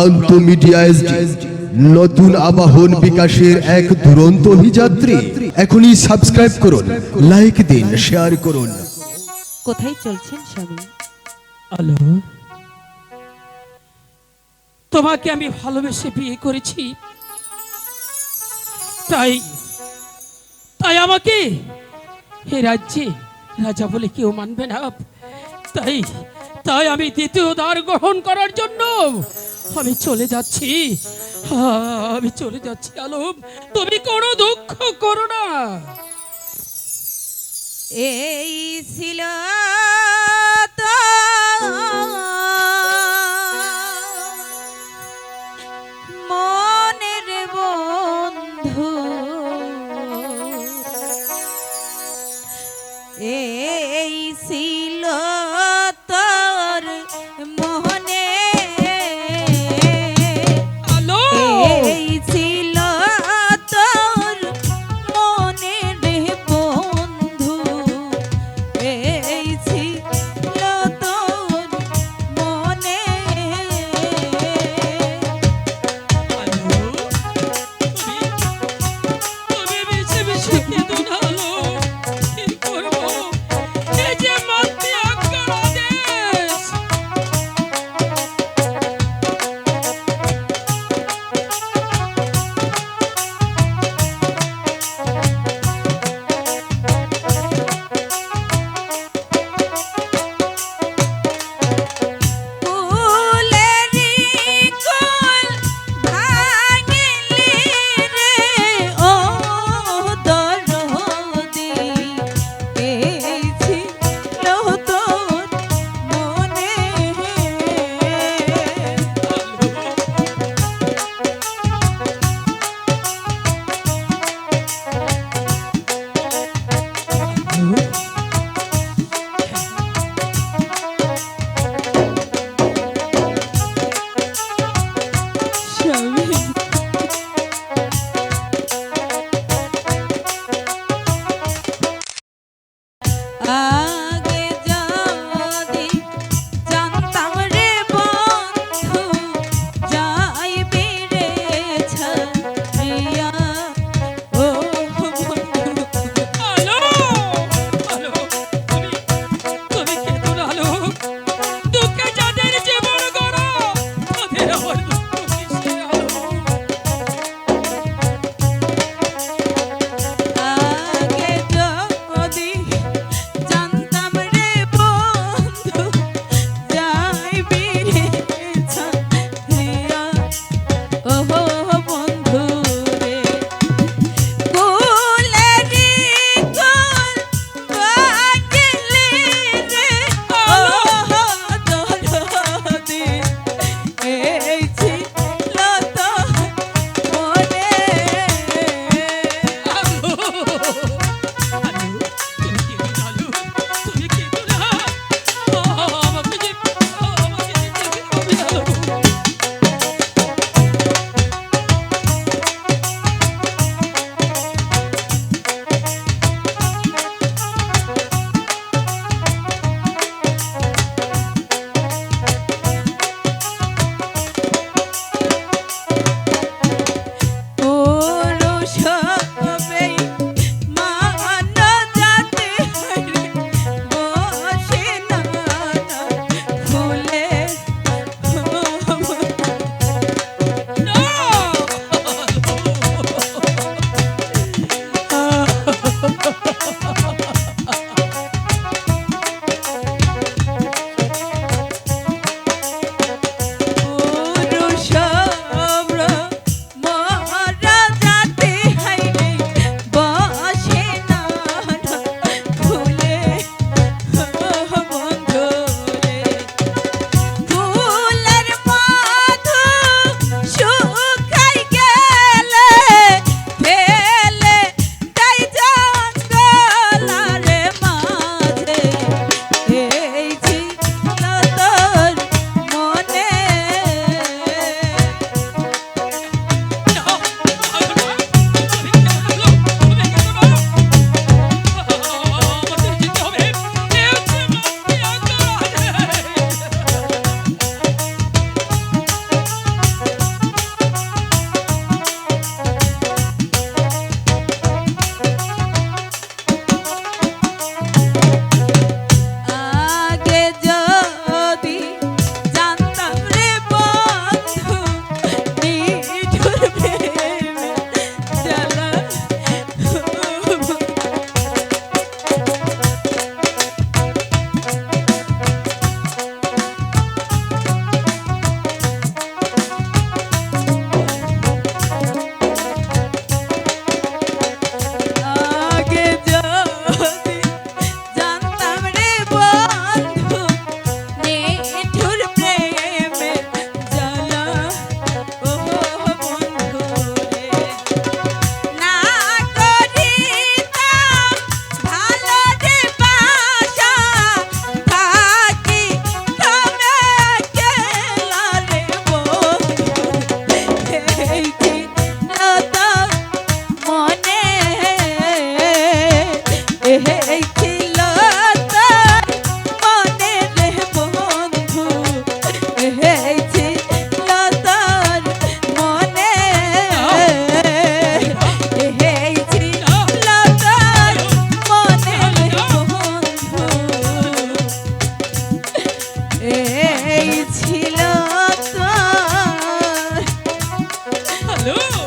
প্রান্ত media SD নতুন আবাহন বিকাশের এক দুরন্ত অভিযাত্রী। এখনই সাবস্ক্রাইব করুন লাইক দিন শেয়ার করুন। কোথায় চলছেন স্বামী হ্যালো। তোমাকে আমি ভালোবেসে বিয়ে করেছি। তাই তাই আমাকে হে রাজ্যে রাজা বলে কেউ মানবে না। তাই তাই আমি দ্বিতীয় দ্বার গ্রহণ করার জন্য আমি চলে যাচ্ছি। আমি চলে যাচ্ছি আলম। তুমি কোনো দুঃখ করো না। এই ছিল Salud.